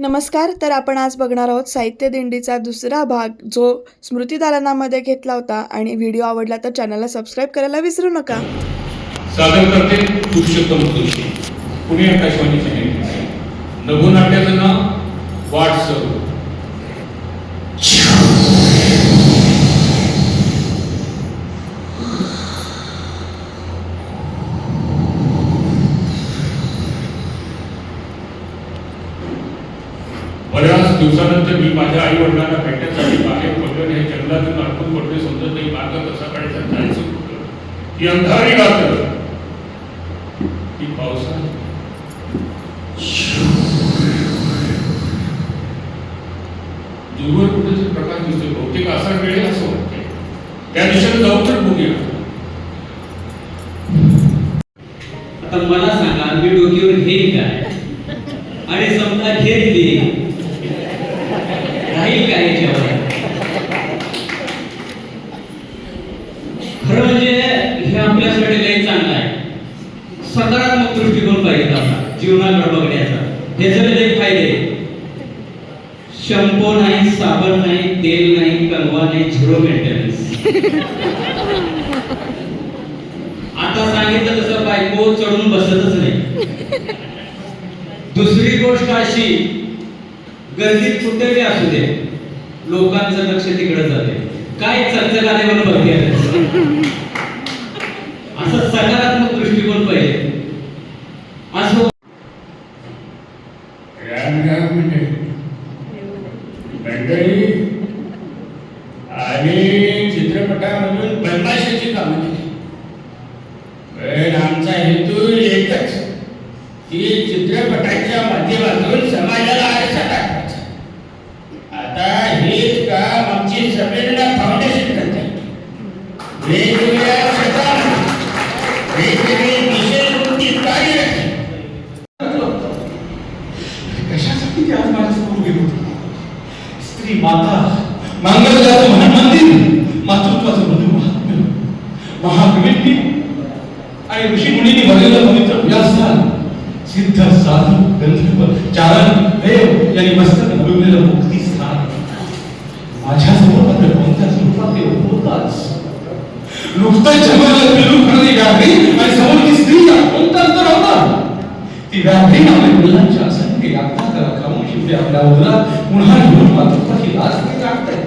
नमस्कार तर आपण आज बघणार आहोत साहित्य दिंडीचा दुसरा भाग जो स्मृती दालनामध्ये घेतला होता आणि व्हिडिओ आवडला तर चॅनलला सबस्क्राईब करायला विसरू नका. सादर करते पुरुषोत्तम जोशी पुणे आकाशवाणीचे नेते नभोनाट्याचं नाव वाटसर. बऱ्याच दिवसानंतर मी माझ्या आई वडिलांना भेटण्यासाठी बाहेर पडलो आणि हे जंगलातून अडकून पडले समजत नाही मार्ग कसा काढायचा जायचं कुठं. ही अंधारी रात्र. ही पावसाळा. दूरवर कुठेतरी प्रकाश दिसतो बहुतेक असा वेळ असं वाटते त्या दिशेने जाऊ तर बघूया. आता मला सांगा मी डोक्यावर हे काय आणि समजा घेतली राहील काय याच्यावर खरं म्हणजे हे आपल्यासाठी लई चांगलं आहे सकारात्मक दृष्टिकोन पाहिजे आपला जीवनाकडे बघण्याचा हे सगळे लई फायदे शंपो नाही साबण नाही तेल नाही कंगवा नाही झिरो मेंटेनन्स आता सांगितलं तसं बायको चढून बसतच नाही दुसरी गोष्ट अशी गर्दीत कुठेही असू दे लोकांचं लक्ष तिकडे जाते काय चर्चा आले म्हणून बघते असं सकारात्मक दृष्टिकोन पाहिजे असं म्हणजे मंडळी आणि चित्रपटामधून बदमाशाची कामं केली पण आमचा हेतू एकच की चित्रपटाच्या माध्यमातून समाजाला आरसा टाकण्याचा आता हेच काम आमची संवेदना फाउंडेशन करते वेगवेगळ्या क्षेत्रात वेगवेगळे विषय वृत्ती कार्यरत आहे. कशासाठी ते आज माझ्यासमोर उभे होते स्त्री माता मांगल्याचं महान मंदिर मातृत्वाचं मधुर महात्म्य महाकवींनी आणि ऋषी मुनींनी भरलेलं पवित्र व्यासस्थान सिद्ध साधू गंधर्व चारण देव यांनी मस्तक भोगलेलं मुक्ती स्थान माझ्यासमोर मात्र कोणत्या स्वरूपात ते होताच. नुकतंच जन्माला पिलू करणे व्याघ्री आणि समोर ती स्त्री कोणता अंतर होता? ती व्याघ्री आपल्या मुलांच्या असंख्य यातना करा खाऊन शिवले आपल्या उदरात पुन्हा घेऊन मातृत्वाची लाच ती टाकते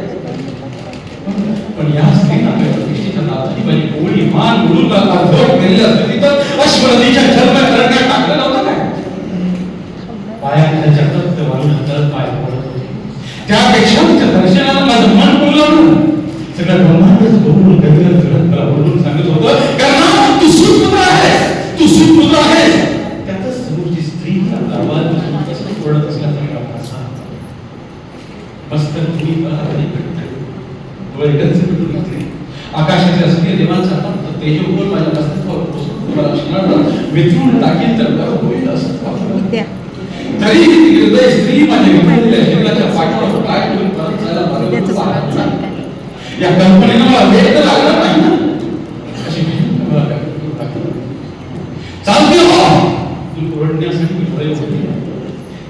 पण या स्त्रीनं आपल्या नावाची माझी कोळी मान म्हणून अर्धवट केलेली असते तिथं अश्वनदीच्या जन्म करण्यात टाकलं नव्हतं काय पायाच्या जगत वाळून हातात पाय पडत होते त्यापेक्षा तिच्या दर्शनाला माझं मन पुरलं सगळं ब्रह्मांडच बघून गगन जगत मला बोलून सांगत होतं कारण तू सुपुत्र आहेस तू सुपुत्र आहेस त्यातच समोरची स्त्री आवाज़ उचलून ओरडत असल्याचा भासा मस्तक तुम्ही पहा कधी भेटते डोळे गंज आकाशाच्या असलेल्या देवांचा हात तेजोगुण माझ्या मस्तकावर पोचून विचरून टाकील तर बरं होईल असं वाटलं तरीही ती हृदय स्त्री माझ्या विखुरलेल्या शरीराच्या पाठीवर काय करून परत जायला बरं. या कल्पनेला मला वेळ तर लागला नाही ना. अशी. चालते हो. तू ओरडण्यासाठी मी डोळे उघडले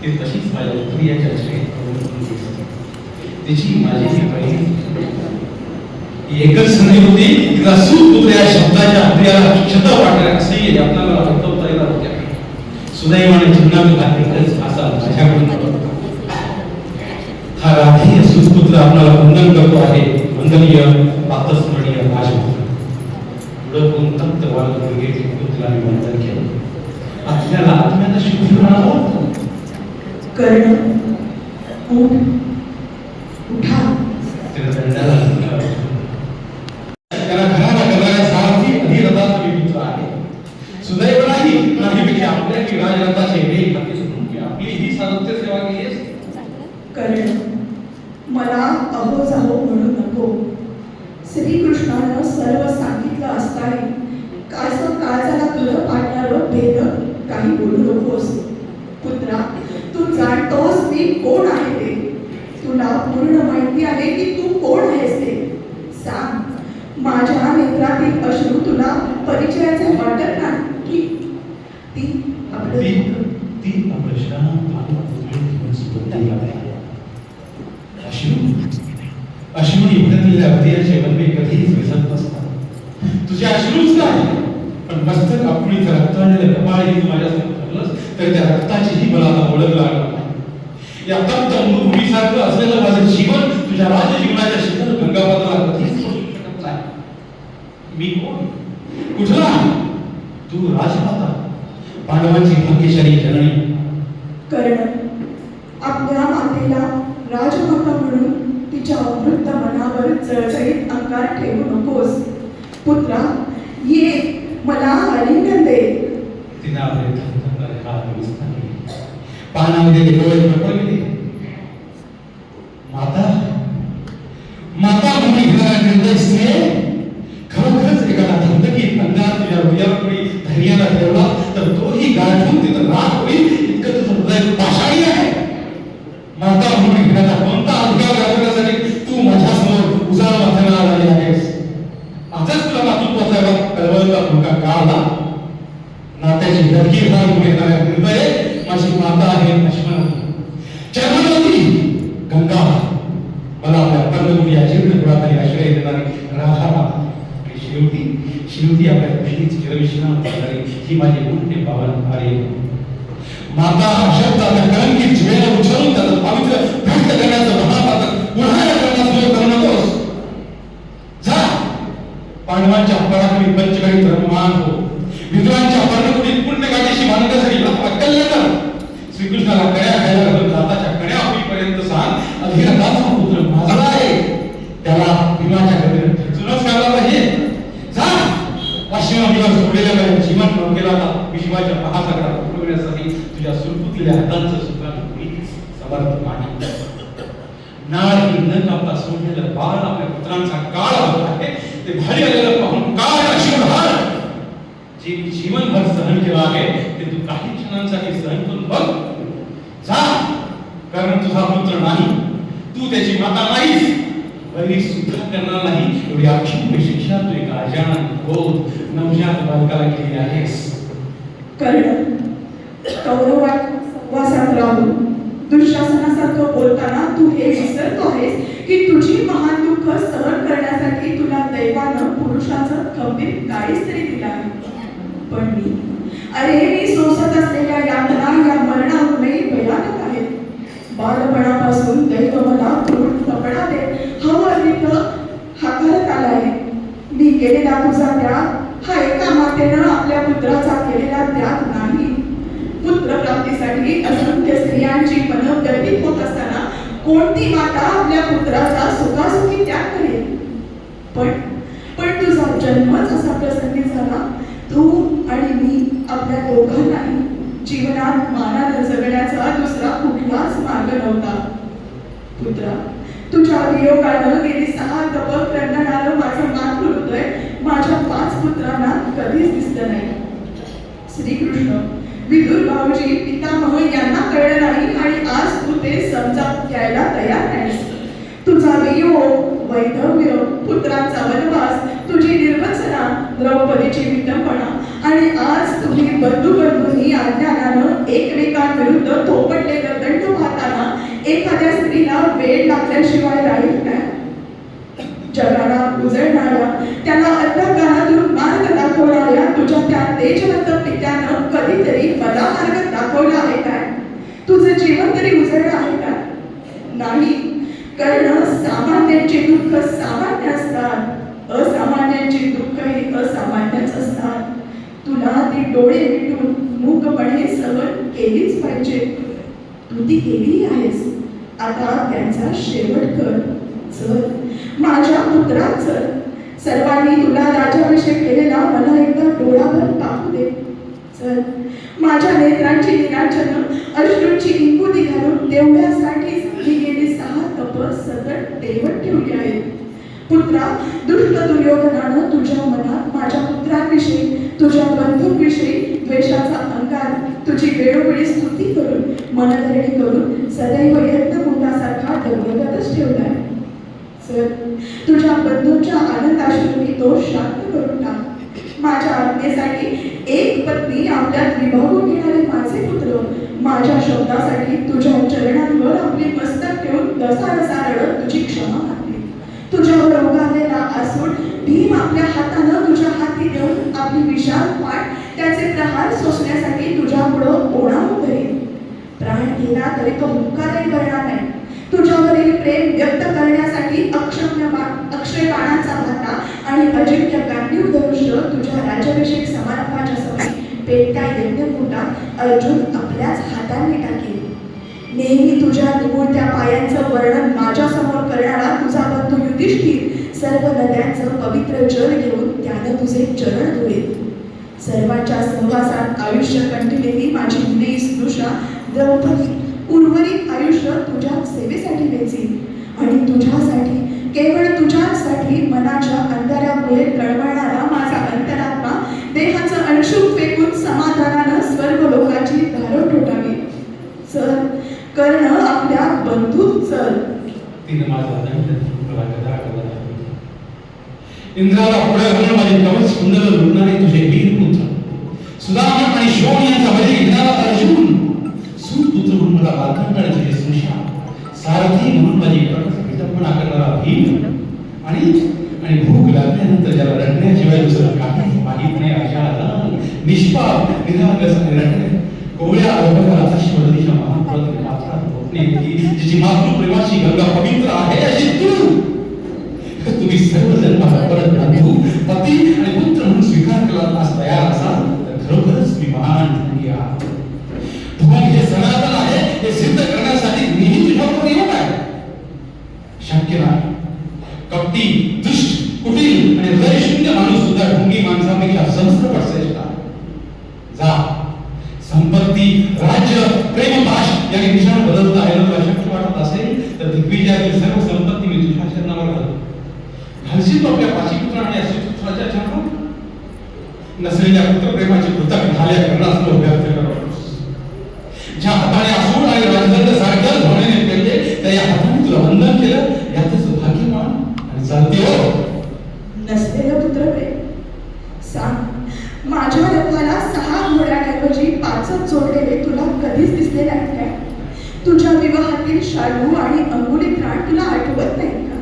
ती तशीच माझ्या दिसत. तिची माझी ही ही एकच संधी होती तिला सुपुत्र या शब्दाच्या आपल्याला क्षत वाटल्या असंही आपल्याला वाटवता येणार होत्या सुदैवाने जीवनात हा एकच असा माझ्याकडून हा राधेय सुपुत्र आपल्याला वंदन करतो आहे वंदनीय पातस्मरणीय राजपुत्र पुढं कोण तप्त वाळत मुलगे पुत्राने वंदन केलं? आपल्याला आत्म्याला शुद्ध म्हणावं कर्ण माहिती आहे की तू कोण आहेस ते? सांग. माझ्या नेत्रातील अश्रू तुला परिचयाचे वाटत नाही. ती ती ती अप्रश्ना अश्रू. इंद्रनील अवधीय जेवण मी कधीच विसरत नसतात. तुझे अश्रूच काय? पण मस्तक आपली रक्ताने कपाळ माझ्यासमोर तर त्या मला ओळख लागला. या असलेलं माझं जीवन तुझ्या शीतल कधीच सोडू शकत नाही मी कोण? कुठला? तू राजमाता. पांडवांची भाग्यशाली जननी. कर्ण आपल्या मातेला राजमाता म्हणून तिच्या अमृत मनावर जळजळीत अंगार ठेवू नकोस. पुत्रा ये मला आलिंगन दे. तिने आपले हात पानामध्ये ते डोळे प्रकटले माता माता म्हणून घेणारा निर्णय स्नेह खरोखरच एखादा धंदकीत अंगात तुझ्या हृदयाकडे धैर्याला ठेवला तर तोही गाठून तिथं राग होईल इतकं तुझं हृदय पाषाणी आहे माता म्हणून घेण्याचा कोणता अधिकार गाजवण्यासाठी तू माझ्यासमोर उजाळा माथ्याला आलेली आहेस आजच तुला मातृत्वाचा कळवळता धोका का आला नात्याची धडकी घालून घेणाऱ्या हृदय माझी माता आहे लक्ष्मण चर्मवती गंगा मला आपल्या कर्मभूमी या जीर्ण गुणाखाली आश्रय देणारी राधा माता आणि शिवती शिवती आपल्या योजना ही माझी मोठे पावन आहे माता हा शब्द आता कलंकित जिवेला उचलून त्याचं पावित्र्य व्यक्त करण्याचं महापात्र पुन्हा या करण्यास सुरू करू नकोस. जा. पांडवांच्या पराक्रमी पंचगणित रममान हो. विद्वांच्या पर्णकुटीत पुण्यगाठीशी मानण्यासाठी अकल्य कर श्रीकृष्णाला कड्या खायला घालून दाताच्या कड्या होईपर्यंत सांग अधिरथाचा पुत्र माझा आहे त्याला भीमाच्या गतीने ठचूनच करायला पाहिजे जा पश्चिम दिवस सोडलेल्या माझ्या जीवन नौकेला आता विश्वाच्या महासागरात उडवण्यासाठी तुझ्या सुरकुतलेल्या हातांचं सुद्धा मीच समर्थ नाही नाळ ही न कापता सोडलेलं बाळ आपल्या पुत्रांचा काळ होत आहे ते भारी आलेलं पाहून काय अश्रुधार जे जीवनभर सहन केलं आहे ते तू काही क्षणांसाठी सहन करून बघ जा कारण तुझा पुत्र नाही तू त्याची माता नाहीस वैरी सुद्धा करणार नाही. एवढी अक्षुण्य शिक्षा तू एका अजान बोध नवजात बालकाला केली आहेस. कर्ण कौरवात वासात राहून दुःशासनासारखं बोलताना तू हे विसरतो आहेस की तुझी महान दुःख सहन करण्यासाठी तुला दैवानं पुरुषाचं खंबीर काळीच तरी दिला आहे. पण मी अरे मी सोसत असलेल्या यातना या मरणाहूनही भयानक बाळपणापासून बालपणापासून दैव मला क्रूर कपडा दे. हाताळत आला आहे मी केलेला तुझा त्याग हा एका मातेनं आपल्या पुत्राचा केलेला त्याग नाही. पुत्र प्राप्तीसाठी असंख्य स्त्रियांची मन गर्भित होत असताना कोणती माता आपल्या पुत्राचा सुखासुखी त्याग करेल? पण पण तुझा जन्मच असा प्रसंगी झाला तू आणि मी आपल्या दोघांनाही जीवनात मानानं जगण्याचा दुसरा कुठलाच मार्ग नव्हता. पुत्रा तुझ्या वियोगानं गेली सहा दपक रंगणारं माझं मान हृदय माझ्या पाच पुत्रांना कधीच दिसलं नाही. श्रीकृष्ण विदुर भाऊजी पितामह यांना कळलं नाही आणि आज तू ते समजा घ्यायला तयार नाहीस. तुझा वियोग वैधव्य पुत्रांचा वनवास तुझी निर्वसना द्रौपदीची विटंबना आणि आज तुम्ही बंधू बंधूंनी अज्ञानानं एकमेकांविरुद्ध थोपटलेलं दंड पाहताना एखाद्या स्त्रीला वेळ लागल्याशिवाय राहील काय? जगाला उजळणाऱ्या त्याला अंधकारातून मार्ग दाखवणाऱ्या तुझ्या त्या तेजवंत पित्यानं कधीतरी मला मार्ग दाखवला आहे काय? तुझं जीवन तरी उजळलं आहे का? नाही. कारण सामान्यांची दुःख सामान्य असतात. असामान्यांची दुःखही असामान्यच असतात. तुला ती डोळे मिटून मूकपणे सहन केलीच पाहिजे. तू ती केली आहेस. आता त्यांचा शेवट कर. चल. माझ्या पुत्रात चल. सर्वांनी तुला राजाभिषेक केलेला मला एकदा डोळाभर पाहू दे. चल. माझ्या नेत्रांची निरांजन अश्रूंची इंकुदी घालून तेवढ्यासाठीच मी गेली सहा तप सतत तेवत ठेवली आहेत. पुत्रा दुष्ट दुर्योधनानं तुझ्या मनात माझ्या पुत्रांविषयी तुझ्या बंधूंविषयी द्वेषाचा अंगार तुझी वेळोवेळी स्तुती करून मनधरणी करून सदैव यज्ञकुंडासारखा ठेवला ठेवलाय. सर तुझ्या बंधूंच्या आनंदाश्रूंनी तो शांत करून टाक. माझ्या आज्ञेसाठी एक पत्नी आपल्यात विभागून घेणारे माझे पुत्र माझ्या शब्दासाठी तुझ्या चरणांवर आपली मस्तक ठेवून दसा दसा रडत तुझी क्षमा मागली तुझ्यावर असून भीम आपल्या हातानं तुझ्या हाती देऊन आपली विशाल पाठ त्याचे प्रहार सोसण्यासाठी तुझ्या पुढं ओढावून धरेल प्राण गेला तरी तो मुक्काही करणार नाही. तुझ्यावरील प्रेम व्यक्त करण्यासाठी अक्षम्य अक्षय बाणाचा भाता आणि अजिंक्य गांडीव धनुष्य तुझ्या राज्याभिषेक समारंभाच्या समयी पेटत्या होता अर्जुन आपल्याच हाताने टाकेल नेहमी तुझ्या निमुळत्या पायांचं वर्णन माझ्यासमोर करणारा तुझा बंधू युधिष्ठिर सर्व नद्यांचं पवित्र जल घेऊन त्यानं तुझे चरण धुले. सर्वांच्या सहवासात आयुष्य कंटिलेली माझी मुली स्नुषा द्रौपदी उर्वरित आयुष्य तुझ्या सेवेसाठी वेचील आणि तुझ्यासाठी केवळ तुझ्यासाठी मनाच्या अंधारामुळे कळवळणारा माझा अंतरात्मा देहाचं अंशुक फेकून समाधाना स्वर्ग लोकाची धारण ठोठावी चल कर्ण आपल्या बंधूत चल तिने माझा दंड मला गदा गदा इंद्राला पुढे घालून माझे कवच लुटणारे तुझे वीर पुत्र. आणि शोण यांचा बळी घेणारा अर्जुन सूत म्हणून मला सुशा सारथी म्हणून माझी विटंबना करणारा भीम आणि आणि भूक लागल्यानंतर ज्याला रडण्याशिवाय दुसरं काही माहीत नाही अशा निष्पाप निरागस आणि रडणे कोवळ्या अवघाला दिशा महाप्रत पात्रात झोपणे की जिची मातृप्रेमाची गंगा पवित्र आहे अशी तू तुम्ही सर्वजण मला परत बंधू पती आणि पुत्र म्हणून स्वीकार करण्यास तयार असाल तर खरोखरच तू आपल्या पाची पुत्र आणि अस्तित्वाच्या चरणावर नसलेल्या पुत्रप्रेमाची कृतज्ञ झाल्या करण्यास तो व्यक्त करतोस ज्या हाताने असूड आणि राजदंड सारखं धोरणाने केले त्या या हाताने तुला वंदन केलं यातच भाग्यवान आणि चालते हो नसलेलं पुत्रप्रेम सांग माझ्या रथाला सहा घोड्यांऐवजी पाचच जोडलेले तुला कधीच दिसले नाहीत काय तुझ्या विवाहातील शालू आणि अंगुली प्राण तुला आठवत नाहीत का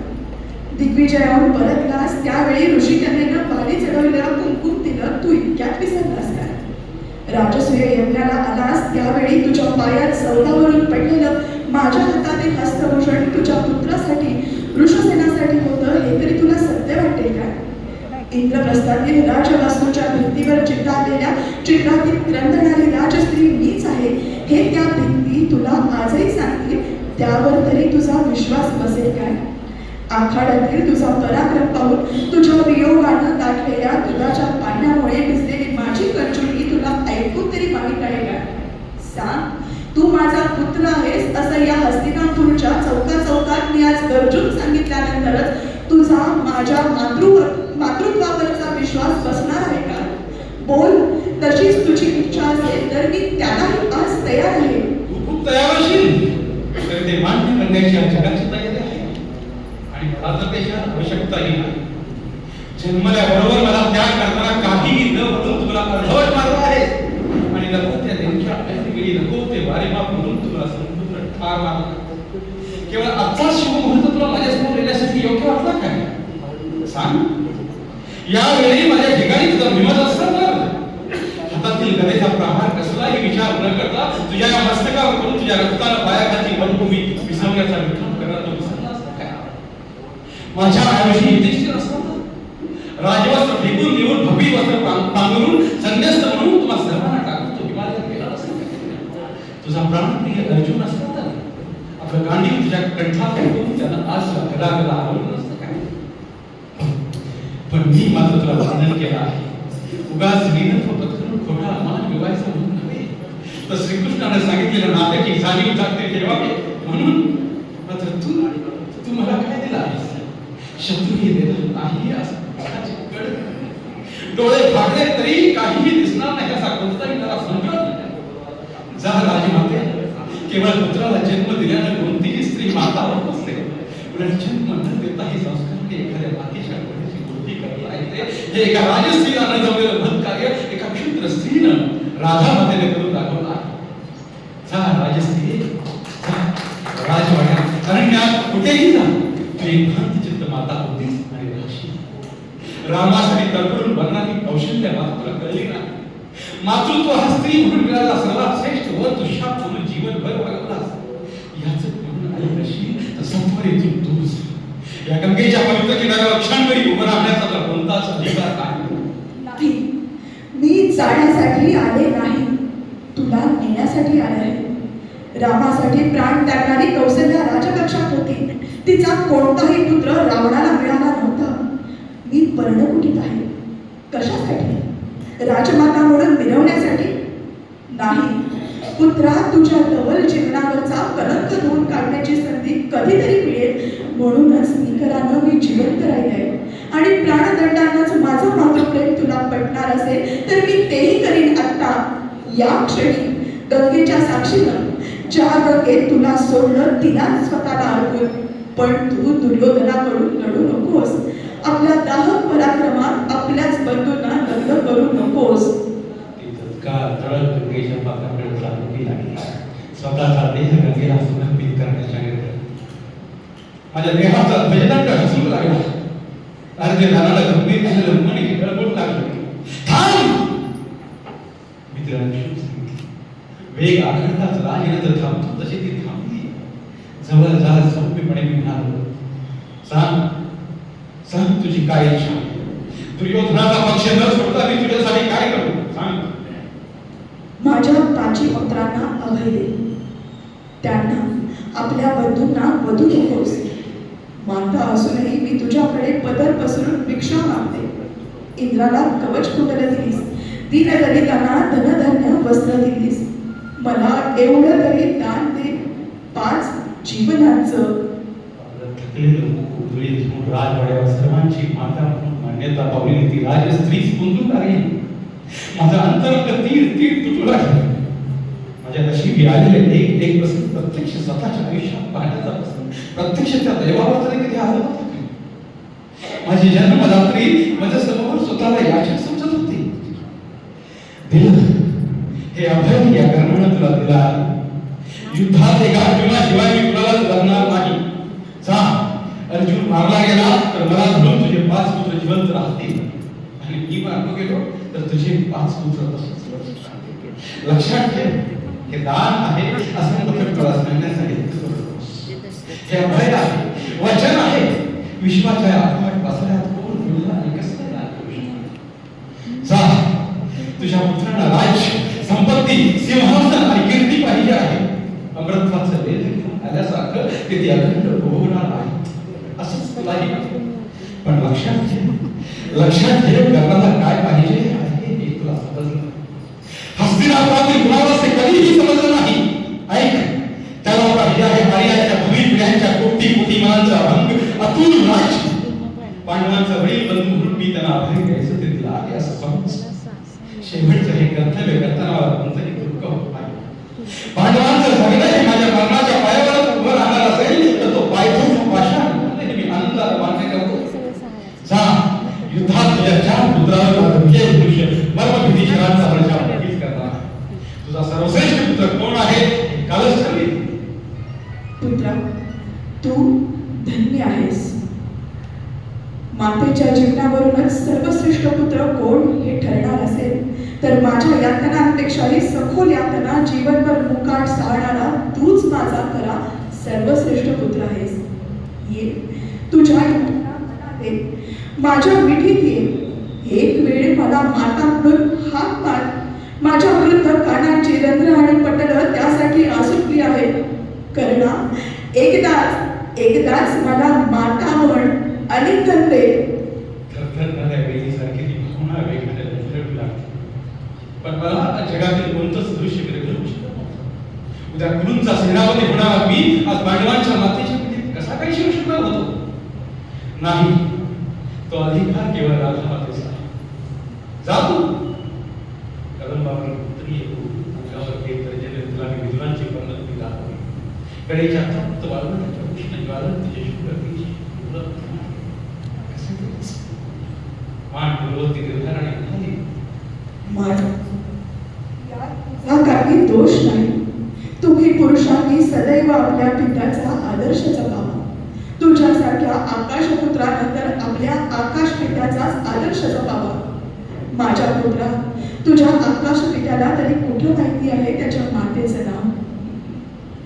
दिग्विजयाहून परतलास त्यावेळी ऋषिकन्येनं बाली चढवलेलं कुंकुम तिलक तू इतक्यात विसरलास काय राजसूय यज्ञाला आलास त्यावेळी तुझ्या पायात सौदावरून पडलेलं माझ्या हातातील हस्तभूषण तुझ्या पुत्रासाठी वृषसेनासाठी होतं हे तरी तुला सत्य वाटते काय इंद्रप्रस्थातील राजवास्तूच्या भिंतीवर चित्रालेल्या चित्रातील क्रंदणारी राजस्त्री मीच आहे. हे त्या भिंती तुला आजही सांगतील त्यावर तरी तुझा विश्वास बसेल काय आखाड्यातील तुझा पराक्रम पाहून तुझ्या वियोगानं दाखलेल्या दुधाच्या पाण्यामुळे भिजलेली माझी कंचुकी तुला ऐकून तरी माहीत आहे काय सांग. तू माझा पुत्र आहेस असं या हस्तिनापूरच्या चौका चौकात मी आज गरजून सांगितल्यानंतरच तुझा माझ्या मातृ मातृत्वावरचा विश्वास बसणार आहे का? बोल तशीच तुझी इच्छा असेल तर मी त्यालाही आज तयार आहे. तू खूप तयार तर ते मान्य करण्याची तयारी आहे. आणि मला तर त्याची आवश्यकताही नाही. जन्मल्याबरोबर मला त्याग करताना काहीही न म्हणून तुला अर्धवट ठार मारला केवळ आजचा शुभमुहूर्त तुला माझ्यासमोर येण्यासाठी योग्य वाटला काय? सांग. यावेळी माझ्या ठिकाणी तुझा विमत असता तर हातातील गदेचा प्रहार कसलाही विचार न करता तुझ्या या मस्तकावर करून तुझ्या रक्ताला पायाखाली वनभूमी विसरण्याचा विक्रम करणार तो विसरला असता काय? माझ्या ऐवजी युधिष्ठिर असता तर राजवस्त्र फेकून देऊन भव्य वस्त्र पांघरून संन्यस्त म्हणून तुम्हा सर्वांना टाकून तो हिमालयात गेला असता? तुझा प्राणप्रिय अर्जुन तुझ्या कंठातून फेकून त्यानं आज गदा आवडलं हरवलं असतं काय? पण मी मात्र तुला वर्णन केलं आहे. उगाच लीनत्व पत्करून खोटा मला मिळवायचं म्हणून नव्हे. तर श्रीकृष्णाने सांगितलेलं नात्याची जाणीव जागते ठेवावी म्हणून मात्र तू तू मला काय दिला आहेस? शत्रू हे देत नाही असं डोळे फाटले तरी काहीही दिसणार नाही असा कोणताही त्याला संकल्प नाही. जा राजमाते केवळ पुत्राला जन्म दिल्यानं कोण स्त्री माता होत नसते देता एखाद्या बाकीच्या गोडीची करता येते. एका राजस्त्रीला न जमलेलं कार्य एका क्षुद्र स्त्रीनं राधा मातेने करून दाखवला जा राजस्त्री जा राजवाड्यात कुठेही जा तू चित्त माता होती आणि राहशील रामासाठी तडफडून बनणारी कौशल्य मात्र कळली नाही. मातृत्व हा स्त्री म्हणून मिळाला सर्वात श्रेष्ठ व तुषा म्हणून जीवनभर वागवलास याच म्हणून आई कशी तर सत्वरे तू दूर या गंगेच्या पवित्र किनाऱ्यावर क्षणभरी उभं राहण्याचा तर कोणताच अधिकार नाही. मी जाण्यासाठी आले नाही. तुला नेण्यासाठी आले रामासाठी प्राण त्यागणारी कौशल्या राजकक्षात होती. तिचा कोणताही पुत्र रावणाला मिळाला नव्हता. मी पर्णकुटीत आहे. कशासाठी? राजमाता म्हणून मिरवण्यासाठी? नाही. पुत्रा तुझ्या डबल जीवनावरचा कलंक धुवून काढण्याची संधी कधीतरी मिळेल. म्हणूनच निकरानं मी जिवंत राहिले. आणि प्राणदंडानंच माझं मातृप्रेम तुला पटणार असेल तर मी तेही करीन आत्ता. या क्षणी गंगेच्या साक्षीनं ज्या गंगेत तुला सोडलं तिला स्वतःला अडकून पण तू दुर्योधनाकडून लढू नकोस. आपल्या दाह पराक्रमात आपल्याच बंधूंना लग्न करू नकोस. स्वतःचा देह गंगेला समर्पित करण्याच्या माझ्या देहाचा भयदंड हसू लागला. ते नानाला गंभीर झालेलं मन गळबोट लागलं. थांब! मित्रांनी वेग आखडताच राजनंतर थांबतो तशी ती थांबली. जवळ जवळ सौम्यपणे मी म्हणालो सांग सांग तुझी काय इच्छा? दुर्योधनाचा पक्ष न सोडता मी तुझ्यासाठी काय करू? सांग. माझ्या पाची पुत्रांना अभय दे. त्यांना आपल्या बंधूंना वधू नकोस माता असूनही मी तुझ्याकडे पदर पसरून भिक्षा मागते. इंद्राला कवच कुंडल दिलीस दीनदलितांना धनधन्य वस्त्र दिलीस. मला एवढं तरी दान दे. पाच जीवनाचं. सर्वांची माता मान्यता पावलेली ती राजस्त्री स्फुंदून लागली. माझा अंतर्गत तीर तीर तुटू म्हणजे अशी व्याधी आहे एक एक प्रसंग प्रत्यक्ष स्वतःच्या आयुष्यात पाहण्याचा प्रसंग प्रत्यक्ष त्या दैवावर तरी कधी आलं नव्हतं माझी जन्मदात्री माझ्यासमोर स्वतःला याचक समजत होती. दिलं हे अभय या कर्मानं तुला दिला. युद्धात एका अर्जुनाशिवाय मी कुणाला लढणार नाही. जा अर्जुन मारला गेला तर मला धरून तुझे पाच पुत्र जिवंत राहतील. आणि मी मारलो गेलो तर तुझे पाच पुत्र तसेच लक्षात ठेव. हे दान आहे असं मोठं तुला सांगण्यासाठी हे अभय आहे वचन आहे. विश्वाच्या आठवण बसल्यात कोण मिळला आणि कसं दान जा तुझ्या पुत्राला राज्य संपत्ती सिंहासन आणि कीर्ती पाहिजे आहे. अमृताचं वेद आल्यासारखं ते ती अखंड भोगणार आहे. असंच तुलाही पण लक्षात घे लक्षात घे कर्णाला काय पाहिजे आहे हे तुला समजलं. हस्तिनापुरातील कुणाला ते कधीही समजलं नाही. ऐक त्याला आपला विजय आर्याच्या भूमी पिढ्यांच्या कोटी कोटी मनांचा अभंग अतुल राज. पांडवांचा वडील बंधू म्हणून मी त्यांना आभारी द्यायचं ते तिला आहे असं समज शेवटचं हे कर्तव्य करताना मला दुःख होत नाही. पांडवांचं यातनांपेक्षाही सखोल यातना जीवनभर मुकाट साळणारा तूच माझा खरा सर्वश्रेष्ठ पुत्र आहेस. ये तुझ्या माझ्या मिठीत ये. एक वेळ मला माता म्हणून हात मार. माझ्या वृद्ध कानांची रंध्र आणि पटलं त्यासाठी आसुकली आहे करुणा एकदाच एकदाच मला माता म्हण. अनेक दे थरथरणाऱ्या वेळीसारखी ती भावना वेगाने लहरावी लागते पण मला आता जगातील कोणतंच दृश्य विरघळू शकत उद्या गुरुंचा सेनापती होणारा मी आज पांडवांच्या मातेच्या कसा काही शिरू शकणार होतो? नाही तो अधिकार केवळ राजा मातेचा आहे. जा तू कदंबावर पुत्री येतो अंगावर एक दर्जेने तुला मी विद्वांची पद्धत मी दाखवली कडेच्या तप्त वाळवंटाच्या उष्ण ज्वालन तिचे शुभ्र तेज उलट कसे तेच? मान पूर्वती निर्धार आणि खाली माझा यात काही दोष नाही तुम्ही पुरुषांनी सदैव आपल्या पित्याचा आदर्श जपावा तुझ्यासारख्या आकाशपुत्रानंतर आपल्या आकाश पित्याचाच आदर्श जपावा. माझ्या पुत्रा तुझ्या आकाश पित्याला तरी कुठं माहिती आहे त्याच्या मातेचं नाव?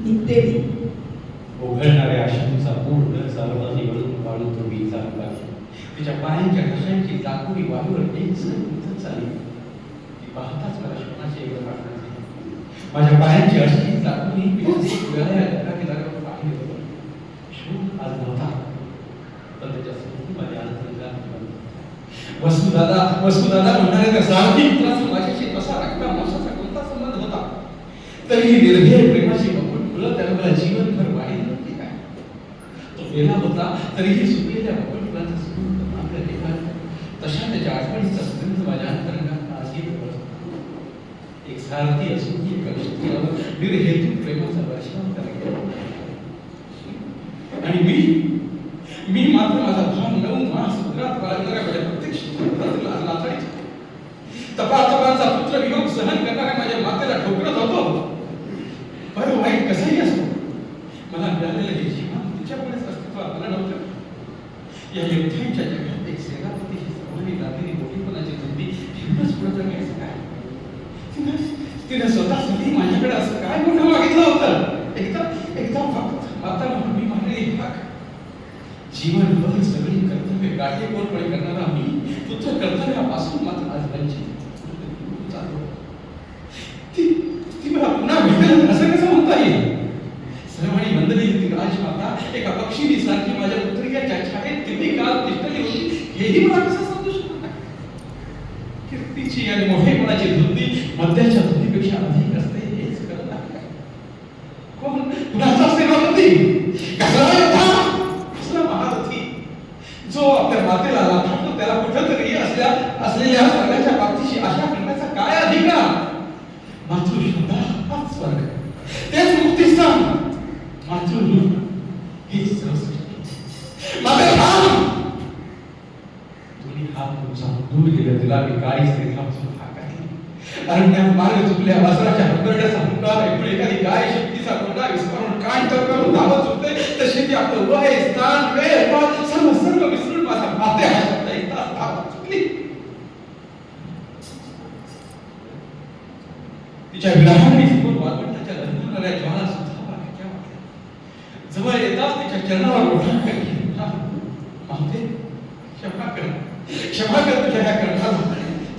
निघतेली उघडणाऱ्या आशांचा पूर्ण सर्वांनी निवडून वाळून तुम्ही वीजा लागला तिच्या पायांच्या घशांची लाकुडी वायूवर एक सण चालली. ती पाहताच मला श्वानाची एक आठवण माझ्या पायांची अशी लाकुडी विकसित वेळा घराकी लागून पाहिली होतं शोध आज नव्हता पण त्याच्या स्मृतीमध्ये आनंद झाला. वसुदादा वसुदादा म्हणणारे त्या सारथी पुत्राचा माझ्याशी कसा रक्ता मासाचा कोणता संबंध होता तरीही निर्भय प्रेमाची बघून फुलं त्याला मला जीवनभर वाढी नव्हती काय तो गेला होता तरीही सुटलेल्या बघून फुलाचा सुगंध आपल्या देहात तशा त्याच्या आठवणीचा सुगंध माझ्या अंतरंगात आजही प्रवहतो. एक सारथी असून एक कक्षेत्रावर निर्हेतू प्रेमाचा वर्षाव करायला आणि मी मी मात्र माझा भाव नऊ मास उदरात बाळगणाऱ्या माझ्या प्रत्येक क्षेत्रात लाज पुत्र वियोग सहन करणाऱ्या माझ्या मातेला ठोकरत होतो. बरं वाईट कसंही असतो मला मिळालेलं हे जीवन तुझ्यामुळेच अस्तित्वात आलं नव्हतं. या योद्ध्यांच्या जगात एक सेनापतीची सवयी लागलेली मोठीपणाची धुंदी घेऊनच पुढे जगायचं काय तिने स्वतः स्वतःसाठी माझ्याकडे असं काय मोठं मागितलं होतं? एकदा एकदा फक्त आता म्हणून मी मानलेली हाक जीवनभर सगळी कर्तव्य काटेकोरपणे करणारा मी तुझ्या कर्तव्यापासून मात्र आज वंचित. ती ती मला पुन्हा भेटेल असं कसं म्हणता येईल? सर्वांनी वंदली ती राजमाता एका पक्षिणी सारखी माझ्या पुत्रिकेच्या छायेत किती काळ तिष्ठली होती हेही मला कसं मी काळीच रेखापासून हाकायली अरण्यात मार्ग चुकल्या वासराच्या हंबरड्याचा हुंकार ऐकून एखादी काय शक्तीचा कोंडा विस्मरून कान टरकावून धावत सुटते तशी ती आपलं वय स्थान वेळ काळ सर्व सर्व विसरून माझा माते हा शब्द एक तास धावत सुटली तिच्या विरहाने समोर वाळवंटाच्या लंडणाऱ्या ज्वाला सुद्धा वाक्या वाटल्या जवळ येताच तिच्या चरणावर केली माते क्षमा कर क्षमा कर तुझ्या ह्या कर्णाला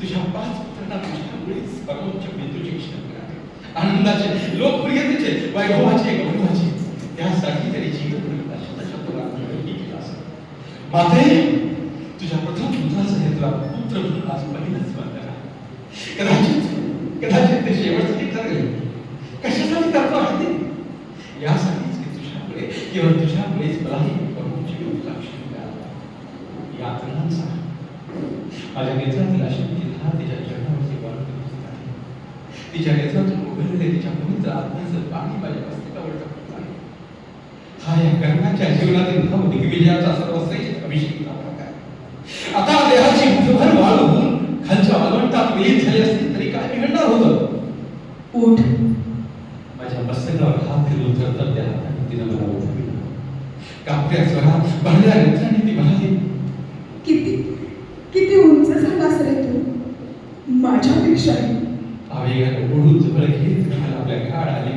तुझ्या पाच पुत्रांना तुझ्यामुळेच परमोच्च बिंदूची क्षमा आनंदाचे लोकप्रियतेचे वैभवाचे गौरवाचे त्यासाठी तरी जीवन माते तुझ्या प्रथम पुत्राचा हे तुला पुत्र म्हणून आज पहिलंच वंदन कदाचित कदाचित ते शेवटसाठी ठरले कशासाठी करतो आहे ते यासाठीच की तुझ्यामुळे केवळ तुझ्यामुळेच मलाही प्रभूची लक्ष्मी मिळाला यातनांचा माझ्या नेत्रातील अशांची धार तिच्या दिसत आहे. तिच्या नेत्रातून उघडलेले तिच्या पवित्र आत्म्याचं पाणी माझ्या मस्तकावर टाकत आहे. हा या कर्णाच्या जीवनातील नव दिग्विजयाचा सर्वश्रेष्ठ अभिषेक आता देहाची मुठभर वाळू होऊन खालच्या वाळवंटात विलीन झाली असती तरी काय बिघडणार होतं? उठ. माझ्या मस्तकावर हात फिरवून धरतात त्या हाताने तिनं मला उठविलं कापऱ्या स्वरात भरल्या नेत्राने ती म्हणाली किती किती उंच झालास रे तू माझ्यापेक्षाही आवेगाने ओढून जवळ घेत मला आपल्या गाड आली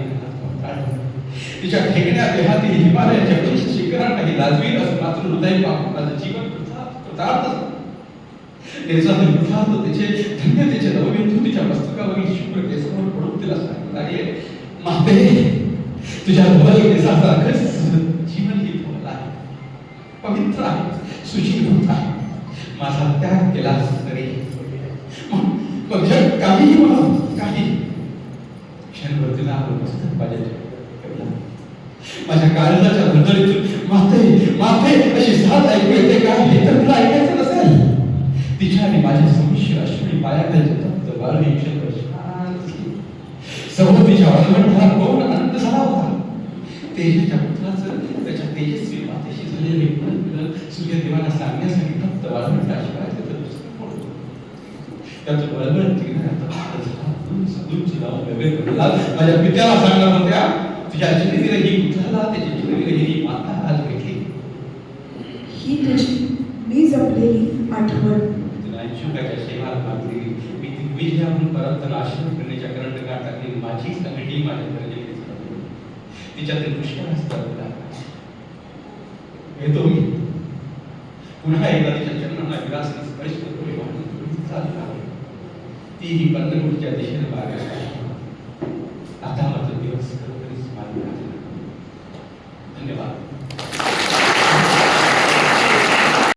तिच्या ठेकण्या देहातील हिमालयाच्या उंच शिखरांनाही लाजवी असं मात्र हृदय पाहून माझं जीवन कृतार्थ त्याचा कृतार्थ त्याचे धन्य तिचे नवबिंदू तिच्या मस्तकावरील शुभ्र केसावर पडून तिला सांगू लागले माते तुझ्या भोवती केसासारखंच जीवन ही भोवल आहे. पवित्र आहे सुशील आहे. माझा त्याग केला तरी मग मग काहीही म्हणा काही. क्षणभर तिला आपलं मस्तक पाहिजे. माझ्या काळजाच्या धडधडीतून माथे माथे अशी साथ ऐकू येते काय हे तर तुला ऐकायचं नसेल तिच्या आणि माझ्या संमिश्र अश्विनी पायाखालचे तप्त वारणी क्षेत्र शांत सभोवतीच्या वाळवंटात गौर आनंद झाला होता तेजाच्या पुत्राचं त्याच्या तेजस्वी मातेशी झालेले मिलन सूर्यदेवाला सांगण्यासाठी फक्त वाळवंटाशिवाय त्याचं दुसरं कोण होतं? त्याचं बळबळ तिघांना तप्त झाला. माझ्या पित्याला सांगणार होत्या तुझ्या जिंदगीला ही त्याची जिंदगीला माता आज भेटली ही त्याची मी जपलेली आठवण. तुला मी दिग्विजय म्हणून परत त्याला आश्रम करण्याच्या माझी संघटी माझ्या हे दोघी पुन्हा एकदा तिच्या चरणांना विलासने स्पर्श करतोय चालू लागली ती ही बंदरूडच्या दिशेने आता